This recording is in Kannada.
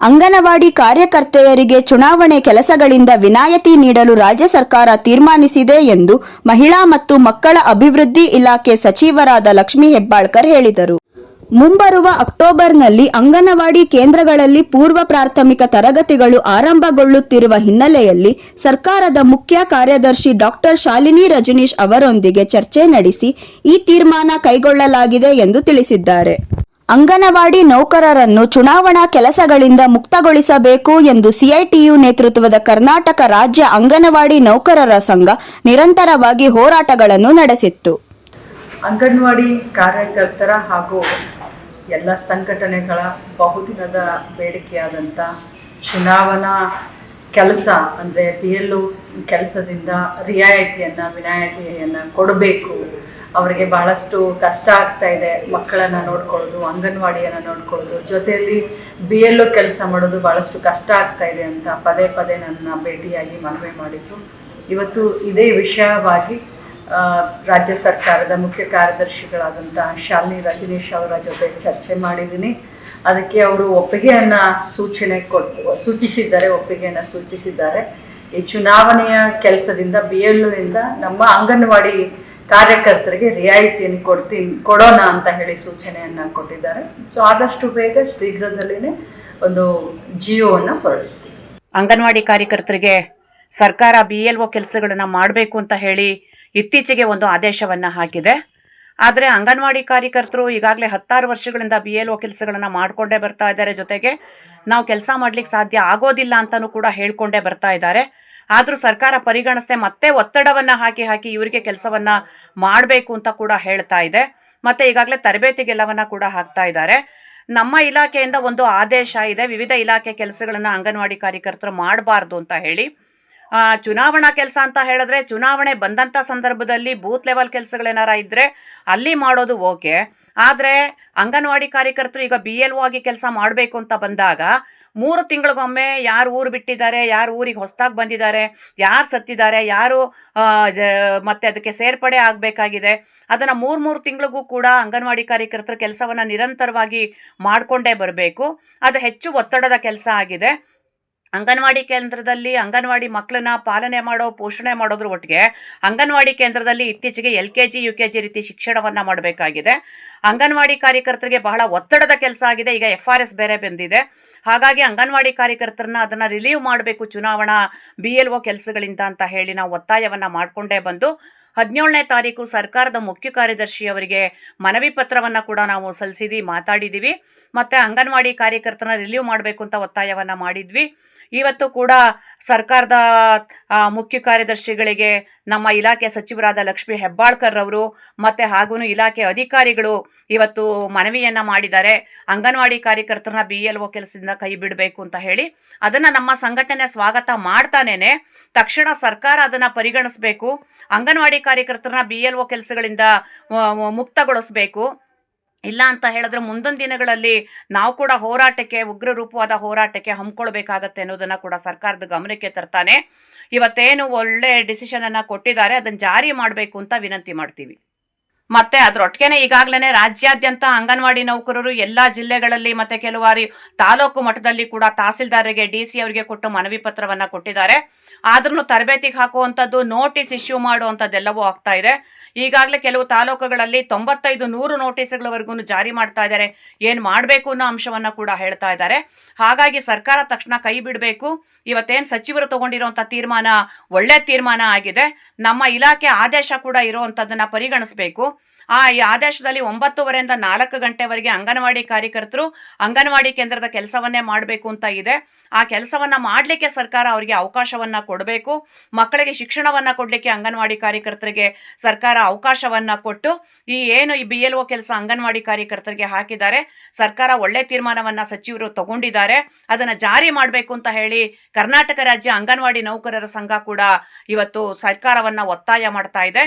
ಅಂಗನವಾಡಿ ಕಾರ್ಯಕರ್ತೆಯರಿಗೆ ಚುನಾವಣೆ ಕೆಲಸಗಳಿಂದ ವಿನಾಯಿತಿ ನೀಡಲು ರಾಜ್ಯ ಸರ್ಕಾರ ತೀರ್ಮಾನಿಸಿದೆ ಎಂದು ಮಹಿಳಾ ಮತ್ತು ಮಕ್ಕಳ ಅಭಿವೃದ್ಧಿ ಇಲಾಖೆ ಸಚಿವರಾದ ಲಕ್ಷ್ಮೀ ಹೆಬ್ಬಾಳ್ಕರ್ ಹೇಳಿದರು. ಮುಂಬರುವ ಅಕ್ಟೋಬರ್ನಲ್ಲಿ ಅಂಗನವಾಡಿ ಕೇಂದ್ರಗಳಲ್ಲಿ ಪೂರ್ವ ಪ್ರಾಥಮಿಕ ತರಗತಿಗಳು ಆರಂಭಗೊಳ್ಳುತ್ತಿರುವ ಹಿನ್ನೆಲೆಯಲ್ಲಿ ಸರ್ಕಾರದ ಮುಖ್ಯ ಕಾರ್ಯದರ್ಶಿ ಡಾಕ್ಟರ್ ಶಾಲಿನಿ ರಜನೀಶ್ ಅವರೊಂದಿಗೆ ಚರ್ಚೆ ನಡೆಸಿ ಈ ತೀರ್ಮಾನ ಕೈಗೊಳ್ಳಲಾಗಿದೆ ಎಂದು ತಿಳಿಸಿದ್ದಾರೆ. ಅಂಗನವಾಡಿ ನೌಕರರನ್ನು ಚುನಾವಣಾ ಕೆಲಸಗಳಿಂದ ಮುಕ್ತಗೊಳಿಸಬೇಕು ಎಂದು ಸಿಐಟಿಯು ನೇತೃತ್ವದ ಕರ್ನಾಟಕ ರಾಜ್ಯ ಅಂಗನವಾಡಿ ನೌಕರರ ಸಂಘ ನಿರಂತರವಾಗಿ ಹೋರಾಟಗಳನ್ನು ನಡೆಸಿತ್ತು. ಅಂಗನವಾಡಿ ಕಾರ್ಯಕರ್ತರ ಹಾಗೂ ಎಲ್ಲ ಸಂಘಟನೆಗಳ ಬಹುದಿನದ ಬೇಡಿಕೆಯಾದಂಥ ಚುನಾವಣಾ ಕೆಲಸ, ಅಂದರೆ ಪಿ ಎಲ್ ಕೆಲಸದಿಂದ ರಿಯಾಯಿತಿಯನ್ನು, ವಿನಾಯಿತಿಯನ್ನು ಕೊಡಬೇಕು ಅವರಿಗೆ ಬಹಳಷ್ಟು ಕಷ್ಟ ಆಗ್ತಾ ಇದೆ ಮಕ್ಕಳನ್ನ ನೋಡ್ಕೊಳ್ಳೋದು, ಅಂಗನವಾಡಿಯನ್ನು ನೋಡ್ಕೊಳ್ಳೋದು. ಜೊತೆಯಲ್ಲಿ ಬಿ ಎಲ್ ಕೆಲಸ ಮಾಡೋದು ಭಾಳಷ್ಟು ಕಷ್ಟ ಆಗ್ತಾ ಇದೆ ಅಂತ ಪದೇ ಪದೇ ನನ್ನ ಭೇಟಿಯಾಗಿ ಮನವಿ ಮಾಡಿದ್ರು. ಇವತ್ತು ಇದೇ ವಿಷಯವಾಗಿ ರಾಜ್ಯ ಸರ್ಕಾರದ ಮುಖ್ಯ ಕಾರ್ಯದರ್ಶಿಗಳಾದಂತಹ ಶಾಲಿನಿ ರಜನೀಶ್ ಅವರ ಜೊತೆ ಚರ್ಚೆ ಮಾಡಿದ್ದೀನಿ. ಅದಕ್ಕೆ ಅವರು ಒಪ್ಪಿಗೆಯನ್ನು ಸೂಚನೆ ಕೊಟ್ಟು ಸೂಚಿಸಿದ್ದಾರೆ, ಒಪ್ಪಿಗೆಯನ್ನು ಸೂಚಿಸಿದ್ದಾರೆ. ಈ ಚುನಾವಣೆಯ ಕೆಲಸದಿಂದ ಬಿ ಎಲ್ ನಮ್ಮ ಅಂಗನವಾಡಿ ಕಾರ್ಯಕರ್ತರಿಗೆ ರಿಯಾಯಿತಿಯನ್ನು ಕೊಡ್ತೀನಿ, ಕೊಡೋಣ ಅಂತ ಹೇಳಿ ಸೂಚನೆಯನ್ನು ಕೊಟ್ಟಿದ್ದಾರೆ. ಸೊ ಆದಷ್ಟು ಬೇಗ ಶೀಘ್ರದಲ್ಲೇ ಒಂದು ಜಿಯೋವನ್ನು ಹೊರಡಿಸ್ತೀವಿ ಅಂಗನವಾಡಿ ಕಾರ್ಯಕರ್ತರಿಗೆ ಸರ್ಕಾರ ಬಿ ಎಲ್ ಒ ಕೆಲಸಗಳನ್ನ ಮಾಡಬೇಕು ಅಂತ ಹೇಳಿ ಇತ್ತೀಚೆಗೆ ಒಂದು ಆದೇಶವನ್ನ ಹಾಕಿದೆ. ಆದರೆ ಅಂಗನವಾಡಿ ಕಾರ್ಯಕರ್ತರು ಈಗಾಗಲೇ ಹತ್ತಾರು ವರ್ಷಗಳಿಂದ ಬಿ ಎಲ್ ಒ ಕೆಲಸಗಳನ್ನ ಮಾಡಿಕೊಂಡೇ ಬರ್ತಾ ಇದ್ದಾರೆ. ಜೊತೆಗೆ ನಾವು ಕೆಲಸ ಮಾಡ್ಲಿಕ್ಕೆ ಸಾಧ್ಯ ಆಗೋದಿಲ್ಲ ಅಂತಲೂ ಕೂಡ ಹೇಳ್ಕೊಂಡೇ ಬರ್ತಾ ಇದ್ದಾರೆ. ಆದರೂ ಸರ್ಕಾರ ಪರಿಗಣಿಸದೆ ಮತ್ತೆ ಒತ್ತಡವನ್ನ ಹಾಕಿ ಹಾಕಿ ಇವರಿಗೆ ಕೆಲಸವನ್ನ ಮಾಡಬೇಕು ಅಂತ ಕೂಡ ಹೇಳ್ತಾ ಇದೆ. ಮತ್ತೆ ಈಗಾಗಲೇ ತರಬೇತಿಗೆಲ್ಲವನ್ನ ಕೂಡ ಹಾಕ್ತಾ ಇದ್ದಾರೆ. ನಮ್ಮ ಇಲಾಖೆಯಿಂದ ಒಂದು ಆದೇಶ ಇದೆ. ವಿವಿಧ ಇಲಾಖೆ ಕೆಲಸಗಳನ್ನ ಅಂಗನವಾಡಿ ಕಾರ್ಯಕರ್ತರು ಮಾಡಬಾರ್ದು ಅಂತ ಹೇಳಿ. ಚುನಾವಣಾ ಕೆಲಸ ಅಂತ ಹೇಳಿದ್ರೆ ಚುನಾವಣೆ ಬಂದಂಥ ಸಂದರ್ಭದಲ್ಲಿ ಬೂತ್ ಲೆವೆಲ್ ಕೆಲಸಗಳೇನಾರ ಇದ್ದರೆ ಅಲ್ಲಿ ಮಾಡೋದು ಓಕೆ. ಆದರೆ ಅಂಗನವಾಡಿ ಕಾರ್ಯಕರ್ತರು ಈಗ ಬಿ ಎಲ್ ಒ ಆಗಿ ಕೆಲಸ ಮಾಡಬೇಕು ಅಂತ ಬಂದಾಗ ಮೂರು ತಿಂಗಳಿಗೊಮ್ಮೆ ಯಾರು ಊರು ಬಿಟ್ಟಿದ್ದಾರೆ, ಯಾರು ಊರಿಗೆ ಹೊಸದಾಗಿ ಬಂದಿದ್ದಾರೆ, ಯಾರು ಸತ್ತಿದ್ದಾರೆ, ಯಾರು ಮತ್ತೆ ಅದಕ್ಕೆ ಸೇರ್ಪಡೆ ಆಗಬೇಕಾಗಿದೆ. ಅದನ್ನು ಮೂರು ಮೂರು ತಿಂಗಳಿಗೂ ಕೂಡ ಅಂಗನವಾಡಿ ಕಾರ್ಯಕರ್ತರು ಕೆಲಸವನ್ನು ನಿರಂತರವಾಗಿ ಮಾಡಿಕೊಂಡೇ ಬರಬೇಕು. ಅದು ಹೆಚ್ಚು ಒತ್ತಡದ ಕೆಲಸ ಆಗಿದೆ. ಅಂಗನವಾಡಿ ಕೇಂದ್ರದಲ್ಲಿ ಅಂಗನವಾಡಿ ಮಕ್ಕಳನ್ನ ಪಾಲನೆ ಮಾಡೋ, ಪೋಷಣೆ ಮಾಡೋದ್ರ ಒಟ್ಟಿಗೆ ಅಂಗನವಾಡಿ ಕೇಂದ್ರದಲ್ಲಿ ಇತ್ತೀಚೆಗೆ L K G, U K G ರೀತಿ ಶಿಕ್ಷಣವನ್ನು ಮಾಡಬೇಕಾಗಿದೆ. ಅಂಗನವಾಡಿ ಕಾರ್ಯಕರ್ತರಿಗೆ ಬಹಳ ಒತ್ತಡದ ಕೆಲಸ ಆಗಿದೆ. ಈಗ ಎಫ್ ಆರ್ ಎಸ್ ಬೇರೆ ಬಂದಿದೆ. ಹಾಗಾಗಿ ಅಂಗನವಾಡಿ ಕಾರ್ಯಕರ್ತರನ್ನ ಅದನ್ನು ರಿಲೀವ್ ಮಾಡಬೇಕು ಚುನಾವಣಾ ಬಿ ಎಲ್ ಒ ಕೆಲಸಗಳಿಂದ ಅಂತ ಹೇಳಿ ನಾವು ಒತ್ತಾಯವನ್ನು ಮಾಡಿಕೊಂಡೇ ಬಂದು ಹದಿನೇಳನೇ ತಾರೀಕು ಸರ್ಕಾರದ ಮುಖ್ಯ ಕಾರ್ಯದರ್ಶಿ ಅವರಿಗೆ ಮನವಿ ಪತ್ರವನ್ನು ಕೂಡ ನಾವು ಸಲ್ಲಿಸಿದ್ವಿ ಮಾತಾಡಿದ್ದೀವಿ ಮತ್ತು ಅಂಗನವಾಡಿ ಕಾರ್ಯಕರ್ತನ ರಿಲೀವ್ ಮಾಡಬೇಕು ಅಂತ ಒತ್ತಾಯವನ್ನು ಮಾಡಿದ್ವಿ. ಇವತ್ತು ಕೂಡ ಸರ್ಕಾರದ ಮುಖ್ಯ ಕಾರ್ಯದರ್ಶಿಗಳಿಗೆ ನಮ್ಮ ಇಲಾಖೆ ಸಚಿವರಾದ ಲಕ್ಷ್ಮೀ ಹೆಬ್ಬಾಳ್ಕರ್ ಅವರು ಮತ್ತು ಹಾಗೂ ಇಲಾಖೆ ಅಧಿಕಾರಿಗಳು ಇವತ್ತು ಮನವಿಯನ್ನು ಮಾಡಿದ್ದಾರೆ. ಅಂಗನವಾಡಿ ಕಾರ್ಯಕರ್ತರನ್ನ ಬಿ ಎಲ್ ಒ ಕೆಲಸದಿಂದ ಕೈ ಬಿಡಬೇಕು ಅಂತ ಹೇಳಿ ಅದನ್ನು ನಮ್ಮ ಸಂಘಟನೆ ಸ್ವಾಗತ ಮಾಡ್ತಾನೇನೆ. ತಕ್ಷಣ ಸರ್ಕಾರ ಅದನ್ನು ಪರಿಗಣಿಸಬೇಕು. ಅಂಗನವಾಡಿ ಕಾರ್ಯಕರ್ತರನ್ನ ಬಿ ಎಲ್ ಒ ಕೆಲಸಗಳಿಂದ ಮುಕ್ತಗೊಳಿಸಬೇಕು. ಇಲ್ಲ ಅಂತ ಹೇಳಿದ್ರೆ ಮುಂದಿನ ದಿನಗಳಲ್ಲಿ ನಾವು ಕೂಡ ಹೋರಾಟಕ್ಕೆ ಉಗ್ರ ರೂಪವಾದ ಹೋರಾಟಕ್ಕೆ ಹಮ್ಮಿಕೊಳ್ಬೇಕಾಗತ್ತೆ ಅನ್ನೋದನ್ನ ಕೂಡ ಸರ್ಕಾರದ ಗಮನಕ್ಕೆ ತರ್ತಾನೆ. ಇವತ್ತೇನು ಒಳ್ಳೆ ಡಿಸಿಷನ್ ಅನ್ನ ಕೊಟ್ಟಿದ್ದಾರೆ, ಅದನ್ನ ಜಾರಿ ಮಾಡಬೇಕು ಅಂತ ವಿನಂತಿ ಮಾಡ್ತೀವಿ. ಮತ್ತೆ ಅದರೊಟ್ಟಿಗೆನೆ ಈಗಾಗಲೇ ರಾಜ್ಯಾದ್ಯಂತ ಅಂಗನವಾಡಿ ನೌಕರರು ಎಲ್ಲಾ ಜಿಲ್ಲೆಗಳಲ್ಲಿ ಮತ್ತೆ ಕೆಲವಾರು ತಾಲೂಕು ಮಟ್ಟದಲ್ಲಿ ಕೂಡ ತಹಸೀಲ್ದಾರರಿಗೆ ಡಿ ಸಿ ಅವರಿಗೆ ಕೊಟ್ಟು ಮನವಿ ಪತ್ರವನ್ನ ಕೊಟ್ಟಿದ್ದಾರೆ. ಆದ್ರೂ ತರಬೇತಿಗೆ ಹಾಕುವಂಥದ್ದು ನೋಟಿಸ್ ಇಶ್ಯೂ ಮಾಡುವಂಥದ್ದೆಲ್ಲವೂ ಆಗ್ತಾ ಇದೆ. ಈಗಾಗಲೇ ಕೆಲವು ತಾಲೂಕುಗಳಲ್ಲಿ ತೊಂಬತ್ತೈದು ನೂರು ನೋಟಿಸ್ಗಳವರೆಗೂ ಜಾರಿ ಮಾಡ್ತಾ ಇದ್ದಾರೆ. ಏನು ಮಾಡಬೇಕು ಅನ್ನೋ ಅಂಶವನ್ನ ಕೂಡ ಹೇಳ್ತಾ ಇದ್ದಾರೆ. ಹಾಗಾಗಿ ಸರ್ಕಾರ ತಕ್ಷಣ ಕೈ ಬಿಡಬೇಕು. ಇವತ್ತೇನು ಸಚಿವರು ತಗೊಂಡಿರುವಂಥ ತೀರ್ಮಾನ ಒಳ್ಳೆ ತೀರ್ಮಾನ ಆಗಿದೆ. ನಮ್ಮ ಇಲಾಖೆ ಆದೇಶ ಕೂಡ ಇರುವಂಥದ್ದನ್ನ ಪರಿಗಣಿಸಬೇಕು. ಆ ಈ ಆದೇಶದಲ್ಲಿ ಒಂಬತ್ತುವರೆಯಿಂದ ನಾಲ್ಕು ಗಂಟೆವರೆಗೆ ಅಂಗನವಾಡಿ ಕಾರ್ಯಕರ್ತರು ಅಂಗನವಾಡಿ ಕೇಂದ್ರದ ಕೆಲಸವನ್ನೇ ಮಾಡಬೇಕು ಅಂತ ಇದೆ. ಆ ಕೆಲಸವನ್ನ ಮಾಡಲಿಕ್ಕೆ ಸರ್ಕಾರ ಅವರಿಗೆ ಅವಕಾಶವನ್ನ ಕೊಡಬೇಕು. ಮಕ್ಕಳಿಗೆ ಶಿಕ್ಷಣವನ್ನ ಕೊಡಲಿಕ್ಕೆ ಅಂಗನವಾಡಿ ಕಾರ್ಯಕರ್ತರಿಗೆ ಸರ್ಕಾರ ಅವಕಾಶವನ್ನ ಕೊಟ್ಟು ಈ ಏನು ಈ ಬಿ ಎಲ್ ಒ ಕೆಲಸ ಅಂಗನವಾಡಿ ಕಾರ್ಯಕರ್ತರಿಗೆ ಹಾಕಿದ್ದಾರೆ. ಸರ್ಕಾರ ಒಳ್ಳೆ ತೀರ್ಮಾನವನ್ನ ಸಚಿವರು ತಗೊಂಡಿದ್ದಾರೆ. ಅದನ್ನ ಜಾರಿ ಮಾಡಬೇಕು ಅಂತ ಹೇಳಿ ಕರ್ನಾಟಕ ರಾಜ್ಯ ಅಂಗನವಾಡಿ ನೌಕರರ ಸಂಘ ಕೂಡ ಇವತ್ತು ಸರ್ಕಾರವನ್ನ ಒತ್ತಾಯ ಮಾಡ್ತಾ ಇದೆ.